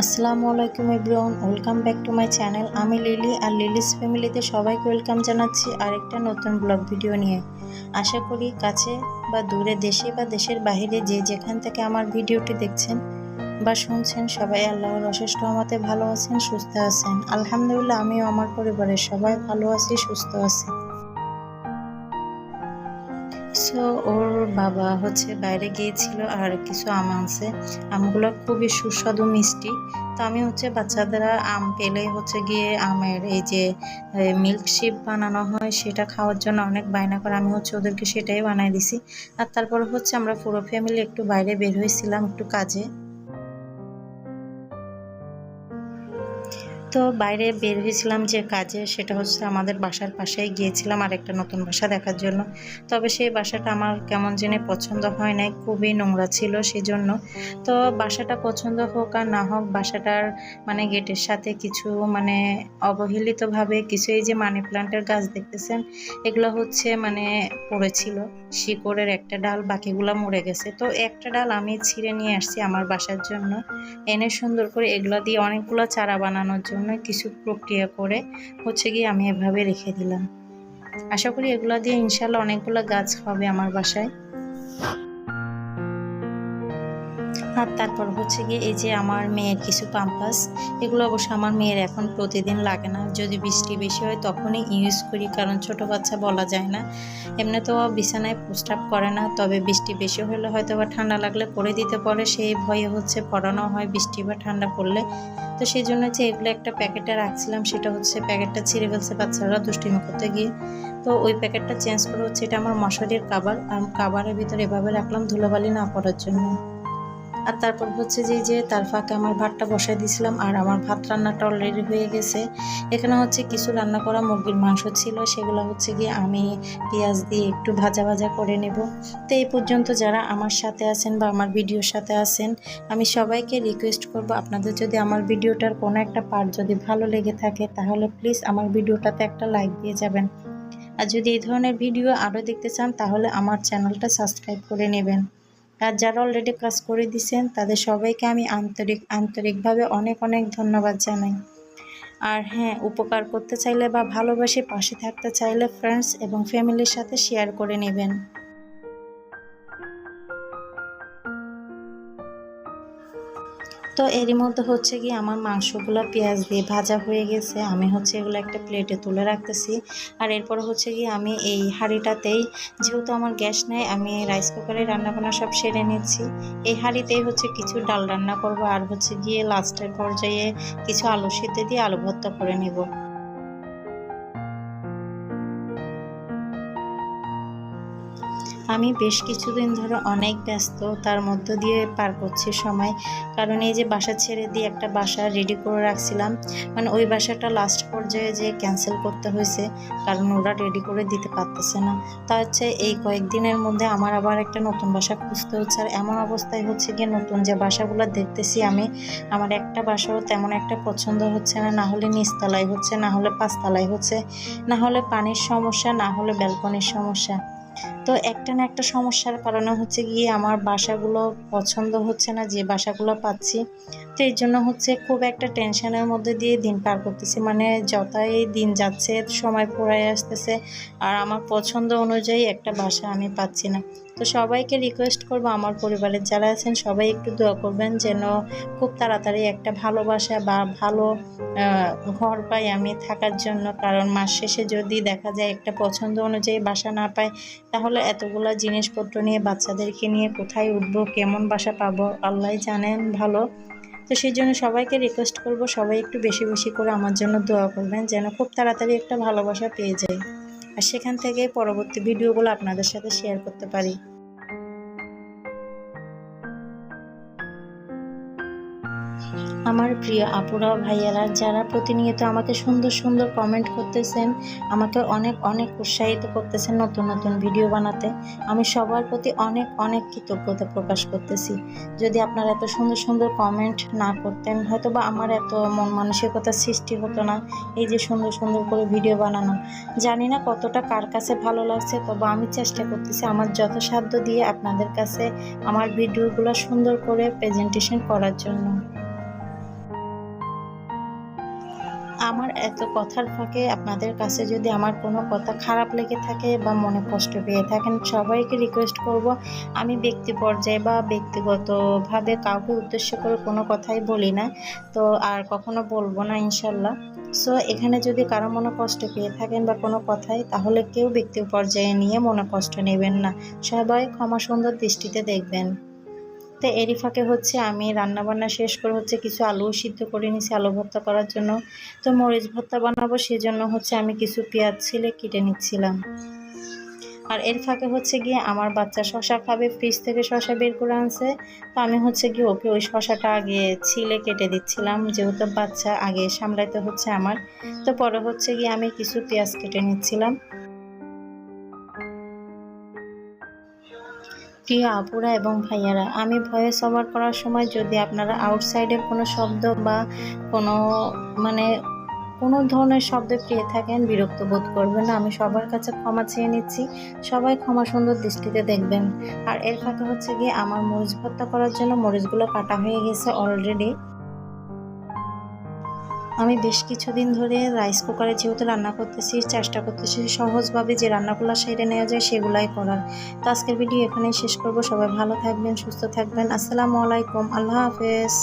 আসসালামু আলাইকুম everyone, welcome back to my channel. আমি লিলি আর লিলিস ফ্যামিলিতে সবাইকে ওয়েলকাম জানাচ্ছি আরেকটা নতুন ব্লগ ভিডিও নিয়ে। আশা করি কাছে বা দূরে দেশে বা দেশের বাহিরে যে যেখান থেকে আমার ভিডিওটি দেখছেন বা শুনছেন, সবাই আল্লাহর অশেষ আমাতে ভালো আছেন, সুস্থ আছেন। আলহামদুলিল্লাহ, আমিও আমার পরিবারের সবাই ভালো আছি, সুস্থ আছি। সো ওর বাবা হচ্ছে বাইরে গিয়েছিল আর কিছু আম আনছে। আমগুলো খুবই সুস্বাদু, মিষ্টি। তো আমি হচ্ছে বাচ্চাদেরা আম পেলে হচ্ছে গিয়ে আমের এই যে মিল্ক শেপ বানানো হয়, সেটা খাওয়ার জন্য অনেক বায়না করে আমি হচ্ছে ওদেরকে সেটাই বানাই দিছি। আর তারপর হচ্ছে আমরা পুরো ফ্যামিলি একটু বাইরে বের হয়েছিলাম একটু কাজে। তো বাইরে বের হয়েছিলাম যে কাজে, সেটা হচ্ছে আমাদের বাসার পাশেই গিয়েছিলাম আর একটা নতুন বাসা দেখার জন্য। তবে সেই বাসাটা আমার কেমন জেনে পছন্দ হয় নাই, খুবই নোংরা ছিল সেজন্য। তো বাসাটা পছন্দ হোক আর না হোক, বাসাটার মানে গেটের সাথে কিছু মানে অবহেলিতভাবে কিছু এই যে মানি প্লান্টের গাছ দেখতেছেন, এগুলো হচ্ছে মানে পড়েছিল। শিকড়ের একটা ডাল, বাকিগুলো মরে গেছে। তো একটা ডাল আমি ছিঁড়ে নিয়ে আসছি আমার বাসার জন্য। এনে সুন্দর করে এগুলো দিয়ে অনেকগুলো চারা বানানোর জন্য। কিছু প্রক্রিয়া করে হচ্ছে গিয়ে আমি এভাবে রেখে দিলাম। আশা করি এগুলো দিয়ে ইনশাল্লাহ অনেকগুলো গাছ হবে আমার বাসায়। আর তারপর হচ্ছে গিয়ে এই যে আমার মেয়ের কিছু পাম্পাস এগুলো অবশ্য আমার মেয়ের এখন প্রতিদিন লাগে না। যদি বৃষ্টি বেশি হয় তখনই ইউজ করি, কারণ ছোট বাচ্চা বলা যায় না। এমনি তো বিছানায় প্রস্তাব করে না, তবে বৃষ্টি বেশি হলে হয়তো বা ঠান্ডা লাগলে করে দিতে পারে। সেই ভয়ে হচ্ছে পড়ানো হয়, বৃষ্টি বা ঠান্ডা পড়লে। তো সেই জন্য যে এগুলো একটা প্যাকেটে রাখছিলাম, সেটা হচ্ছে প্যাকেটটা ছিঁড়ে ফেলছে বাচ্চারা দুষ্টিমি করতে গিয়ে। তো ওই প্যাকেটটা চেঞ্জ করে হচ্ছে এটা আমার মশারির কাবার, আর কাবারের ভিতরে এভাবে রাখলাম ধুলোবালি না পড়ার জন্য। আর তারপর হচ্ছে যে যে তার ফাঁকে আমার ভাতটা বসাই দিয়েছিলাম আর আমার ভাত রান্নাটা অলরেডি হয়ে গেছে। এখানে হচ্ছে কিছু রান্না করা মুরগির মাংস ছিল, সেগুলো হচ্ছে গিয়ে আমি পেঁয়াজ দিয়ে একটু ভাজা ভাজা করে নেব। তো এই পর্যন্ত যারা আমার সাথে আছেন বা আমার ভিডিওর সাথে আছেন, আমি সবাইকে রিকোয়েস্ট করব আপনাদের যদি আমার ভিডিওটার কোনো একটা পার্ট যদি ভালো লেগে থাকে, তাহলে প্লিজ আমার ভিডিওটাতে একটা লাইক দিয়ে যাবেন। আর যদি এই ধরনের ভিডিও আরও দেখতে চান, তাহলে আমার চ্যানেলটা সাবস্ক্রাইব করে নেবেন। আর যারা অলরেডি কাজ করে দিয়েছেন তাদের সবাইকে আমি আন্তরিক, আন্তরিকভাবে অনেক অনেক ধন্যবাদ জানাই। আর হ্যাঁ উপকার করতে চাইলে বা ভালোবাসে পাশে থাকতে চাইলে ফ্রেন্ডস এবং ফ্যামিলির সাথে শেয়ার করে নেবেন। তো এরই মধ্যে হচ্ছে কি আমার মাংসগুলো পেঁয়াজ দিয়ে ভাজা হয়ে গেছে। আমি হচ্ছে এগুলো একটা প্লেটে তুলে রাখতেছি। আর এরপর হচ্ছে কি আমি এই হাঁড়িটাতেই, যেহেতু আমার গ্যাস নেই, আমি রাইস কুকারে রান্নাবান্না সব সেরে নিচ্ছি। এই হাঁড়িতেই হচ্ছে কিছু ডাল রান্না করব আর হচ্ছে গিয়ে লাস্টের পর্যায়ে কিছু আলু সিদ্ধে দিয়ে আলু ভর্তা করে নেব। আমি বেশ কিছুদিন ধরে অনেক ব্যস্ত, তার মধ্য দিয়ে পার করছি সময়। কারণ এই যে বাসা ছেড়ে দিয়ে একটা বাসা রেডি করে রাখছিলাম মানে ওই বাসাটা লাস্ট পর্যায়ে যে ক্যান্সেল করতে হয়েছে, কারণ ওরা রেডি করে দিতে পারতেছে না। তা হচ্ছে এই কয়েকদিনের মধ্যে আমার আবার একটা নতুন বাসা খুঁজতে হচ্ছে, আর এমন অবস্থায় হচ্ছে গিয়ে নতুন যে বাসাগুলো দেখতেছি আমি, আমার একটা বাসাও তেমন একটা পছন্দ হচ্ছে না না হলে নিচতলায় হচ্ছে, না হলে পাঁচতলায় হচ্ছে, না হলে পানির সমস্যা, না হলে ব্যালকনির সমস্যা। তো একটা না একটা সমস্যার কারণে হচ্ছে গিয়ে আমার বাসাগুলো পছন্দ হচ্ছে না, যে বাসাগুলো পাচ্ছি। তো এই জন্য হচ্ছে খুব একটা টেনশনের মধ্যে দিয়ে দিন পার করতেছি। মানে যতই দিন যাচ্ছে, সময় পড়ায় আসতেছে আর আমার পছন্দ অনুযায়ী একটা বাসা আমি পাচ্ছি না। তো সবাইকে রিকোয়েস্ট করব, আমার পরিবারের যারা আছেন, সবাই একটু দোয়া করবেন যেন খুব তাড়াতাড়ি একটা ভালোবাসা বা ভালো ঘর পাই আমি থাকার জন্য। কারণ মাস শেষে যদি দেখা যায় একটা পছন্দ অনুযায়ী বাসা না পাই তাহলে এতগুলো জিনিসপত্র নিয়ে বাচ্চাদেরকে নিয়ে কোথায় উঠবো, কেমন বাসা পাবো? আল্লাহ জানেন, ভালো। তো সেই জন্য সবাইকে রিকোয়েস্ট করব, সবাই একটু বেশি বেশি করে আমার জন্য দোয়া করবেন, যেন খুব তাড়াতাড়ি একটা ভালোবাসা পেয়ে যায় আর সেখান থেকে পরবর্তী ভিডিওগুলো আপনাদের সাথে শেয়ার করতে পারি। আমার প্রিয় আপুরা ভাইয়ারা, যারা প্রতিনিয়ত আমাকে সুন্দর সুন্দর কমেন্ট করতেছেন, আমাকে অনেক অনেক উৎসাহিত করতেছেন নতুন নতুন ভিডিও বানাতে, আমি সবার প্রতি অনেক অনেক কৃতজ্ঞতা প্রকাশ করতেছি। যদি আপনারা এত সুন্দর সুন্দর কমেন্ট না করতেন হয়তো বা আমার এত মন মানসিকতা সৃষ্টি হতো না, এই যে সুন্দর সুন্দর করে ভিডিও বানানো। জানি না কতটা কার কাছে ভালো লাগছে, তবে আমি চেষ্টা করতেছি আমার যথাসাধ্য দিয়ে আপনাদের কাছে আমার ভিডিওগুলো সুন্দর করে প্রেজেন্টেশন করার জন্য। এত কথার ফাঁকে আপনাদের কাছে যদি আমার কোনো কথা খারাপ লেগে থাকে বা মনে কষ্ট পেয়ে থাকেন, সবাইকে রিকোয়েস্ট করব। আমি ব্যক্তি পর্যায়ে বা ব্যক্তিগতভাবে কাউকে উদ্দেশ্য করে কোনো কথাই বলি না। তো আর কখনো বলব না, ইনশাল্লাহ। সো এখানে যদি কারও মনে কষ্ট পেয়ে থাকেন বা কোনো কথাই, তাহলে কেউ ব্যক্তি পর্যায়ে নিয়ে মনে কষ্ট নেবেন না। সবাই ক্ষমা সুন্দর দৃষ্টিতে দেখবেন। তো এরই ফাঁকে হচ্ছে আমি রান্নাবান্না শেষ করে হচ্ছে কিছু আলু সিদ্ধ করে নিছি, আলু ভর্তা করার জন্য। তো মরিচ ভর্তা বানাবো, সেজন্য হচ্ছে আমি কিছু পেঁয়াজ ছিলে কেটে নিচ্ছিলাম। আর এর ফাঁকে হচ্ছে গিয়ে আমার বাচ্চা শশা খাবে, ফ্রিজ থেকে শশা বের করে আনছে। তো আমি হচ্ছে গিয়ে ওকে ওই শশাটা আগে ছিলে কেটে দিচ্ছিলাম, যেহেতু বাচ্চা আগে সামলাইতে হচ্ছে আমার। তো পরে হচ্ছে গিয়ে আমি কিছু পেঁয়াজ কেটে নিচ্ছিলাম। প্রিয় আপুরা এবং ভাইয়ারা, আমি ভয়েস ওভার করার সময় যদি আপনারা আউটসাইডের কোনো শব্দ বা কোনো মানে কোনো ধরনের শব্দ পেয়ে থাকেন, বিরক্ত বোধ করবেন না। আমি সবার কাছে ক্ষমা চেয়ে নিচ্ছি। সবাই ক্ষমা সুন্দর দৃষ্টিতে দেখবেন। আর এর ফাঁকে হচ্ছে গিয়ে আমার মরিচ ভর্তা করার জন্য মরিচগুলো কাটা হয়ে গেছে অলরেডি আমি বেশ কিছুদিন ধরে রাইস কুকারে যেহেতু রান্না করতেছি, চেষ্টা করতেছি সহজভাবে যে রান্নাগুলো সেরে নেওয়া যায় সেগুলাই করার। তো আজকের ভিডিও এখানেই শেষ করব। সবাই ভালো থাকবেন, সুস্থ থাকবেন। আসসালামু আলাইকুম। আল্লাহ হাফেজ।